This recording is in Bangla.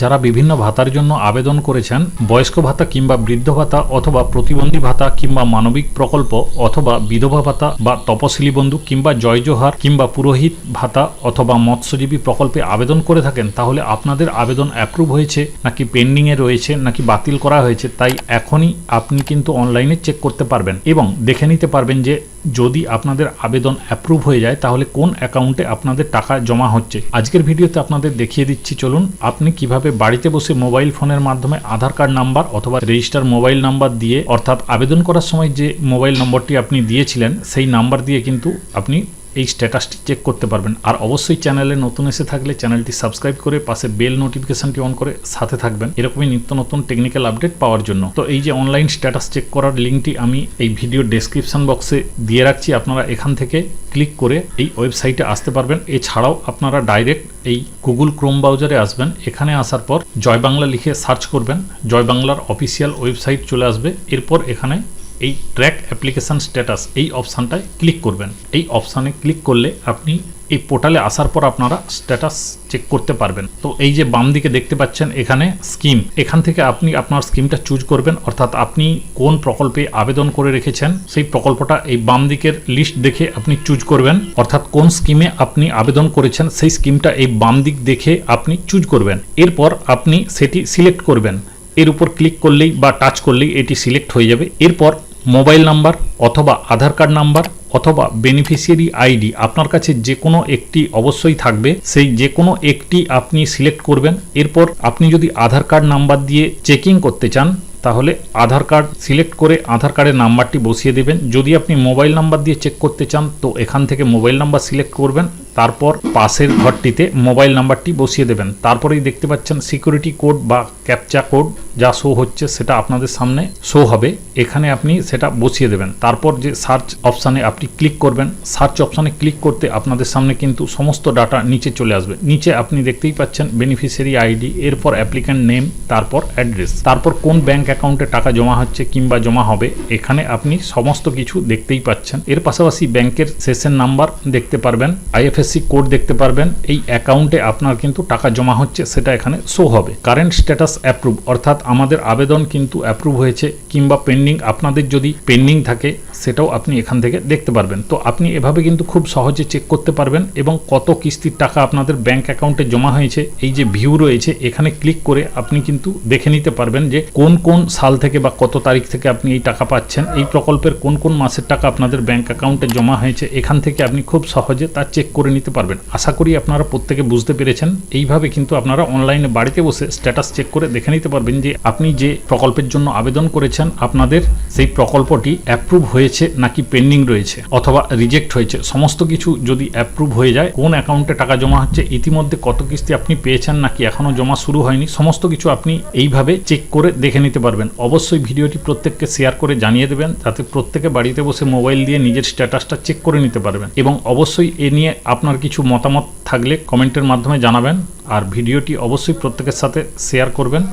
যারা বিভিন্ন ভাতার জন্য আবেদন করেছেন, বয়স্ক ভাতা কিংবা বৃদ্ধ ভাতা অথবা প্রতিবন্ধী ভাতা কিংবা মানবিক প্রকল্প অথবা বিধবা ভাতা বা তপশিলি বন্ধু কিংবা জয় জোহার কিংবা পুরোহিত ভাতা অথবা মৎস্যজীবী প্রকল্পে আবেদন করে থাকেন, তাহলে আপনাদের আবেদন অ্যাপ্রুভ হয়েছে, নাকি পেন্ডিংয়ে রয়েছে, নাকি বাতিল করা হয়েছে, তাই এখনই আপনি কিন্তু অনলাইনে চেক করতে পারবেন এবং দেখে নিতে পারবেন যে যদি আপনাদের আবেদন অ্যাপ্রুভ হয়ে যায়, তাহলে কোন অ্যাকাউন্টে আপনাদের টাকা জমা হচ্ছে। আজকের ভিডিওতে আপনাদের দেখিয়ে দিচ্ছি, চলুন আপনি কীভাবে বাড়িতে বসে মোবাইল ফোনের মাধ্যমে আধার কার্ড নাম্বার অথবা রেজিস্টার মোবাইল নাম্বার দিয়ে অর্থাৎ আবেদন করার সময় যে মোবাইল নম্বরটি আপনি দিয়েছিলেন, সেই নাম্বার দিয়ে কিন্তু আপনি এই স্ট্যাটাসটি চেক করতে পারবেন। আর অবশ্যই চ্যানেলে নতুন এসে থাকলে চ্যানেলটি সাবস্ক্রাইব করে পাশে বেল নোটিফিকেশনটি অন করে সাথে থাকবেন। এরকমই নিত্য নতুন টেকনিক্যাল আপডেট পাওয়ার জন্য। তো এই যে অনলাইন স্ট্যাটাস চেক করার লিঙ্কটি আমি এই ভিডিও ডেসক্রিপশন বক্সে দিয়ে রাখছি। আপনারা এখান থেকে ক্লিক করে এই ওয়েবসাইটে আসতে পারবেন। এছাড়াও আপনারা ডাইরেক্ট এই গুগল ক্রোম ব্রাউজারে আসবেন। এখানে আসার পর জয় বাংলা লিখে সার্চ করবেন। জয় বাংলার অফিসিয়াল ওয়েবসাইট চলে আসবে। এরপর এখানে এই ট্র্যাক অ্যাপ্লিকেশন স্ট্যাটাস এই অপশানটায় ক্লিক করবেন। এই অপশানে ক্লিক করলে আপনি এই পোর্টালে আসার পর আপনারা স্ট্যাটাস চেক করতে পারবেন। তো এই যে বাম দিকে দেখতে পাচ্ছেন, এখানে স্কিম এখান থেকে আপনি আপনার স্কিমটা চুজ করবেন, অর্থাৎ আপনি কোন প্রকল্পে আবেদন করে রেখেছেন, সেই প্রকল্পটা এই বাম দিকের লিস্ট দেখে আপনি চুজ করবেন, অর্থাৎ কোন স্কিমে আপনি আবেদন করেছেন, সেই স্কিমটা এই বাম দিক দেখে আপনি চুজ করবেন। এরপর আপনি সেটি সিলেক্ট করবেন। এর উপর ক্লিক করলেই বা টাচ করলেই এটি সিলেক্ট হয়ে যাবে। এরপর মোবাইল নাম্বার অথবা আধার কার্ড নাম্বার অথবা বেনিফিশিয়ারি আইডি আপনার কাছে যে কোনো একটি অবশ্যই থাকবে। সেই যে কোনো একটি আপনি সিলেক্ট করবেন। এরপর আপনি যদি আধার কার্ড নাম্বার দিয়ে চেকিং করতে চান, তাহলে আধার কার্ড সিলেক্ট করে আধার কার্ডের নাম্বারটি বসিয়ে দেবেন। যদি আপনি মোবাইল নাম্বার দিয়ে চেক করতে চান, তো এখান থেকে মোবাইল নাম্বার সিলেক্ট করবেন। তারপর পাশের ঘরটিতে মোবাইল নাম্বারটি বসিয়ে দেবেন। তারপরেই দেখতে পাচ্ছেন সিকিউরিটি কোড বা ক্যাপচা কোড যা শো হচ্ছে সেটা আপনাদের সামনে শো হবে। এখানে আপনি সেটা বসিয়ে দেবেন। তারপর যে সার্চ অপশানে আপনি ক্লিক করবেন। সার্চ অপশানে ক্লিক করতে আপনাদের সামনে কিন্তু সমস্ত ডাটা নিচে চলে আসবে। নিচে আপনি দেখতেই পাচ্ছেন বেনিফিশিয়ারি আইডি এরপর অ্যাপ্লিক্যান্ট নেম তারপর অ্যাড্রেস তারপর কোন ব্যাংক অ্যাকাউন্টে টাকা জমা হচ্ছে কিংবা জমা হবে, এখানে আপনি সমস্ত কিছু দেখতেই পাচ্ছেন। এর পাশাপাশি ব্যাংকের সেশন নাম্বার দেখতে পারবেন। আইএফএসসি কোড দেখতে পারবেন। এই অ্যাকাউন্টে আপনার কিন্তু টাকা জমা হচ্ছে, সেটা এখানে শো হবে। কারেন্ট স্ট্যাটাস অ্যাপ্রুভ অর্থাৎ আমাদের আবেদন কিন্তু অ্যাপ্রুভ হয়েছে, কিংবা পেন্ডিং আপনাদের যদি পেন্ডিং থাকে, সেটাও আপনি এখান থেকে দেখতে পারবেন। তো আপনি এভাবে কিন্তু খুব সহজে চেক করতে পারবেন এবং কত কিস্তির টাকা আপনাদের ব্যাংক অ্যাকাউন্টে জমা হয়েছে, এই যে ভিউ রয়েছে, এখানে ক্লিক করে আপনি কিন্তু দেখে নিতে পারবেন যে কোন কোন সাল থেকে বা কত তারিখ থেকে আপনি এই টাকা পাচ্ছেন, এই প্রকল্পের কোন কোন মাসের টাকা আপনাদের ব্যাংক অ্যাকাউন্টে জমা হয়েছে, এখান থেকে আপনি খুব সহজে তা চেক করে নিতে পারবেন। আশা করি আপনারা প্রত্যেকে বুঝতে পেরেছেন। এইভাবে কিন্তু আপনারা অনলাইনে বাড়িতে বসে স্ট্যাটাস চেক করে দেখে নিতে পারবেন যে আপনি যে প্রকল্পের জন্য আবেদন করেছেন, আপনাদের সেই প্রকল্পটি অ্যাপ্রুভ হয়েছে নাকি পেন্ডিং রয়েছে অথবা রিজেক্ট হয়েছে। সমস্ত কিছু যদি অ্যাপ্রুভ হয়ে যায়, কোন অ্যাকাউন্টে টাকা জমা হচ্ছে, ইতিমধ্যে কত কিস্তি আপনি পেয়েছেন নাকি এখনও জমা শুরু হয়নি, সমস্ত কিছু আপনি এইভাবে চেক করে দেখে নিতে পারবেন। অবশ্যই ভিডিওটি প্রত্যেককে শেয়ার করে জানিয়ে দেবেন, যাতে প্রত্যেকে বাড়িতে বসে মোবাইল দিয়ে নিজের স্ট্যাটাসটা চেক করে নিতে পারবেন। এবং অবশ্যই এ নিয়ে আপনার কিছু মতামত থাকলে কমেন্টের মাধ্যমে জানাবেন। আর ভিডিওটি অবশ্যই প্রত্যেকের সাথে শেয়ার করবেন।